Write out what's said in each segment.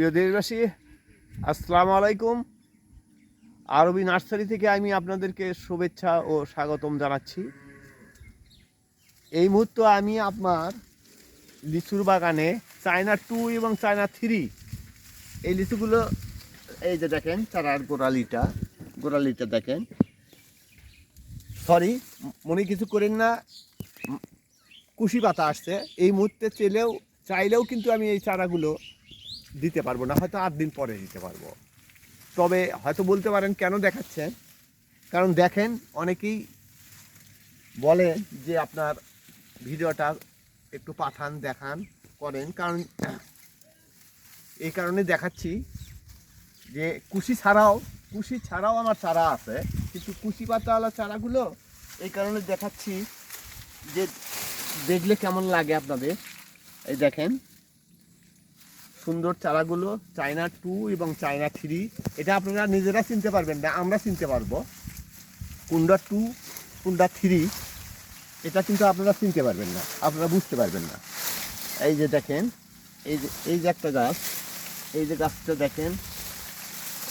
প্রিয় দেশবাসী, আসসালামু আলাইকুম। আরবি নার্সারি থেকে আমি আপনাদেরকে শুভেচ্ছা ও স্বাগতম জানাচ্ছি। এই মুহূর্তে আমি আপনার লিচুর বাগানে চায়না টু এবং চায়না থ্রি, এই লিচুগুলো, এই যে দেখেন চারার গোড়ালিটা গোড়ালিটা দেখেন। সরি মনে কিছু করেন না, কুশি পাতা আসছে। এই মুহূর্তে চেলেও চাইলেও কিন্তু আমি এই চারাগুলো দিতে পারব না, হয়তো আট দিন পরে দিতে পারব। তবে হয়তো বলতে পারেন কেন দেখাচ্ছেন? কারণ দেখেন অনেকেই বলে যে আপনার ভিডিওটা একটু পাঠান, দেখান, করেন। কারণ এই কারণে দেখাচ্ছি যে কুশি ছাড়াও কুশি ছাড়াও আমার চারা আছে। কিন্তু কুশি পাতাওয়ালা চারাগুলো এই কারণে দেখাচ্ছি যে দেখলে কেমন লাগে আপনাদের। এই দেখেন সুন্দর চারাগুলো চায়না টু এবং চায়না থ্রি এটা আপনারা নিজেরা চিনতে পারবেন না, আমরা চিনতে পারব। কুন্ডা টু কুন্ডা থ্রি এটা কিন্তু আপনারা চিনতে পারবেন না, আপনারা বুঝতে পারবেন না। এই যে দেখেন, এই যে এই যে একটা গাছ, এই যে গাছটা দেখেন,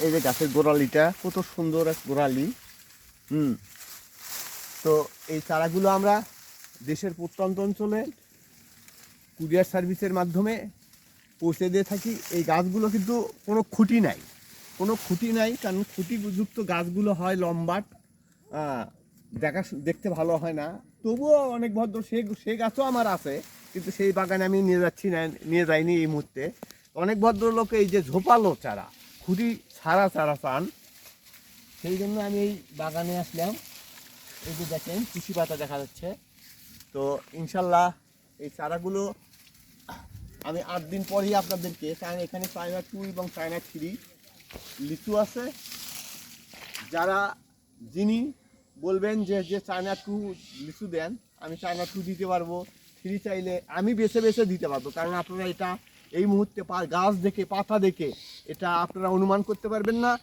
এই যে গাছের গোড়ালিটা, কত সুন্দর এক গোড়ালি। হুম, তো এই চারাগুলো আমরা দেশের প্রত্যন্ত অঞ্চলে কুরিয়ার সার্ভিসের মাধ্যমে পৌঁছে দিয়ে থাকি, এই গাছগুলো কিন্তু কোনো খুঁটি নাই। কোনো খুঁটি নাই, কারণ খুঁটিযুক্ত গাছগুলো হয় লম্বাট। দেখা দেখতে ভালো হয় না। তবুও অনেক ভদ্র, সে সে গাছও আমার আছে, কিন্তু সেই বাগানে আমি নিয়ে যাচ্ছি না, নিয়ে যাইনি এই মুহূর্তে। অনেক ভদ্রলোক এই যে ঝোপালো চারা, খুঁটি ছাড়া চারা চান, সেই জন্য আমি এই বাগানে আসলাম। এই যে দেখেন, কৃষি পাতা দেখা যাচ্ছে। তো ইনশাল্লাহ এই চারাগুলো আমি আট দিন পরেই আপনাদেরকে এখানে চায়না টু এবং চায়না থ্রি লিচু আছে। যারা, যিনি বলবেন যে যে চায়না টু লিচু দেন, আমি চায়না টু দিতে পারব। থ্রি চাইলে আমি বেছে বেছে দিতে পারব, কারণ আপনারা এটা এই মুহূর্তে পা- গাছ দেখে, পাতা দেখে, এটা আপনারা অনুমান করতে পারবেন না,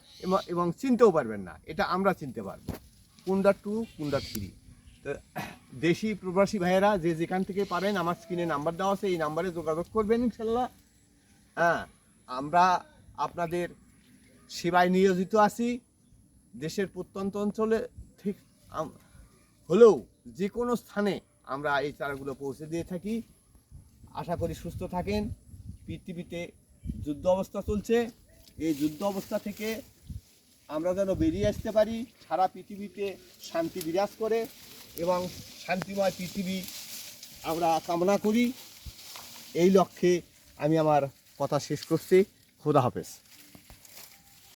এবং- চিনতেও পারবেন না। এটা আমরা চিনতে পারব। কুন্ডা টু কুন্ডা থ্রি দেশি প্রবাসী ভাইয়েরা যে যেখান থেকে পারেন, আমার স্ক্রিনে নাম্বার দেওয়া আছে, এই নাম্বারে যোগাযোগ করবেন ইনশাল্লাহ হ্যাঁ আমরা আপনাদের সেবায় নিয়োজিত আছি। দেশের প্রত্যন্ত অঞ্চলে ঠিক হলেও যে কোনো স্থানে আমরা এই চারাগুলো পৌঁছে দিয়ে থাকি। আশা করি সুস্থ থাকেন। পৃথিবীতে যুদ্ধ অবস্থা চলছে। এই যুদ্ধ অবস্থা থেকে আমরা যেন বেরিয়ে আসতে পারি, সারা পৃথিবীতে শান্তি বিরাজ করে। এবং শান্তিময় পৃথিবী আমরা কামনা করি। এই লক্ষ্যে আমি আমার কথা শেষ করছি। খোদা হাফেজ।